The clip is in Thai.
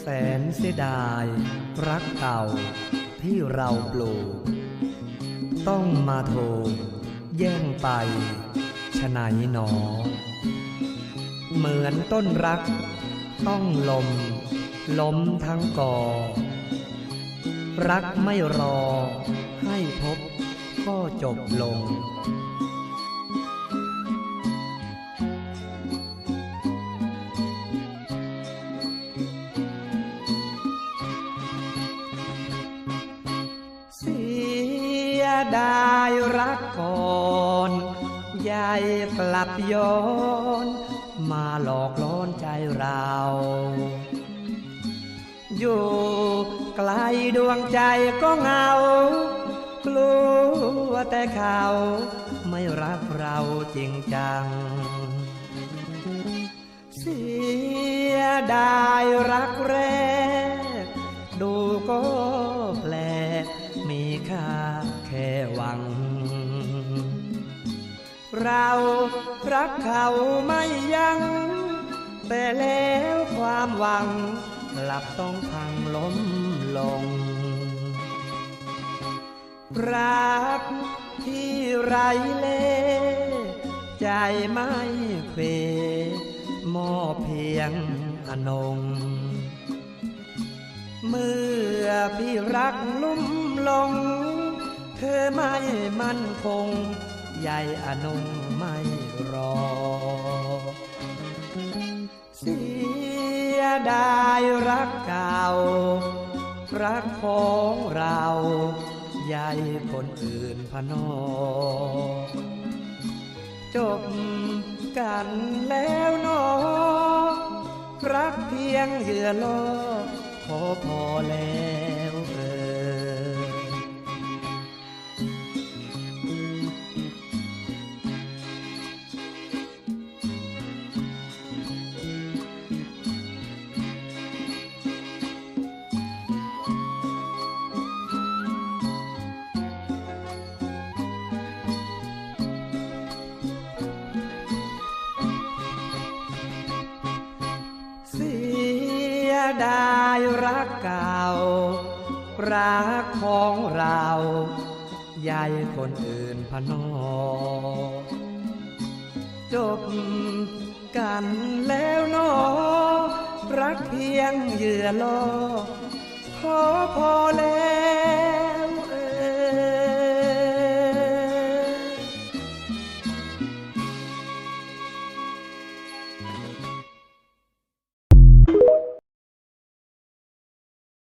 แสนเสียดายรักเก่าที่เราปลูก ต้องมาโทแย่งไปฉะไหนหนอ เหมือนต้นรัก ต้องลม ล้มทั้งกอ รักไม่รอให้พบก็จบลง ยดายรักก่อนยายกลับย้อนมาหลอกล้อนใจเรา อยู่ไกลดวงใจก็เหงากลัวแต่เขาไม่รักเราจริงจัง เสียดายรักแรก ดูก็ มีค่าแค่หวัง เรารักเขาไม่ยังแต่แล้วความหวังกลับต้องพังล้มลง รักที่ไรเล่ใจไม่เควมอเพียงอนง เมื่อพี่รักลุ่ม ลง เธอไม่มั่นคง ใหญ่อนงไม่รอ เสียดายรักเก่า รักของเราใหญ่คนอื่นพนอ จบกันแล้วนอ รักเพียงเหยื่อล่อขอพอแล้วเออ ได้รักเก่า รักของเราใหญ่คนอื่นพนอ จบกันแล้วนอ รักเพียงเหยื่อลอขอพอแล้วเออ